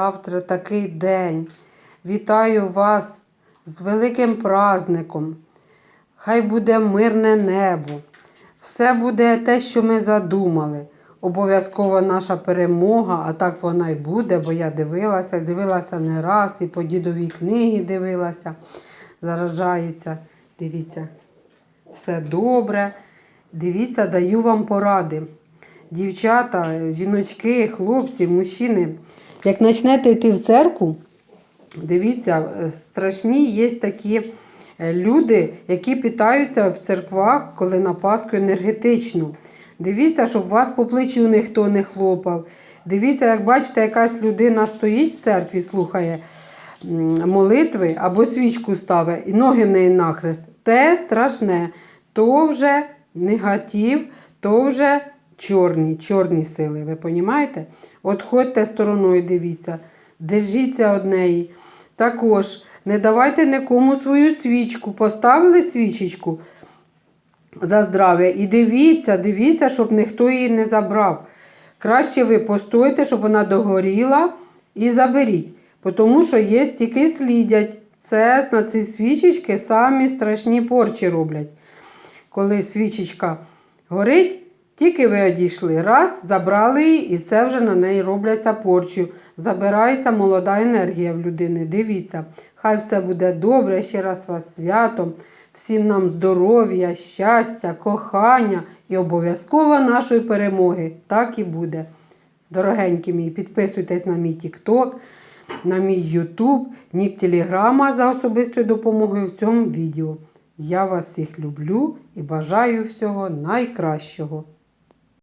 Завтра такий день. Вітаю вас з великим праздником. Хай буде мирне небо. Все буде те, що ми задумали. Обов'язково наша перемога, а так вона й буде, бо я дивилася, дивилася не раз, і по дідовій книгі дивилася. Заражається. Дивіться, все добре. Дивіться, даю вам поради. Дівчата, жіночки, хлопці, мужчини. Як почнете йти в церкву, дивіться, е, страшні є такі е, люди, які питаються в церквах, коли на Пасху енергетично. Дивіться, щоб вас по плечу ніхто не хлопав. Дивіться, як бачите, якась людина стоїть в церкві, слухає молитви або свічку ставить, і ноги в неї нахрест. Те страшне. То вже негатив, то вже чорні, чорні сили. Ви розумієте? От ходьте стороною, дивіться, держіться однеї. Також не давайте нікому свою свічку. Поставили свічечку за здрав'я і дивіться, дивіться, щоб ніхто її не забрав. Краще ви постойте, щоб вона догоріла і заберіть. Тому що є тільки слідять. Це на ці свічечки самі страшні порчі роблять. Коли свічечка горить, тільки ви одійшли. Раз, забрали її, і це вже на неї робляться порчі. Забирається молода енергія в людини. Дивіться, хай все буде добре. Ще раз вас святом. Всім нам здоров'я, щастя, кохання і обов'язково нашої перемоги. Так і буде. Дорогенькі мої, підписуйтесь на мій TikTok, на мій YouTube, нік Телеграма за особистою допомогою в цьому відео. Я вас всіх люблю і бажаю всього найкращого.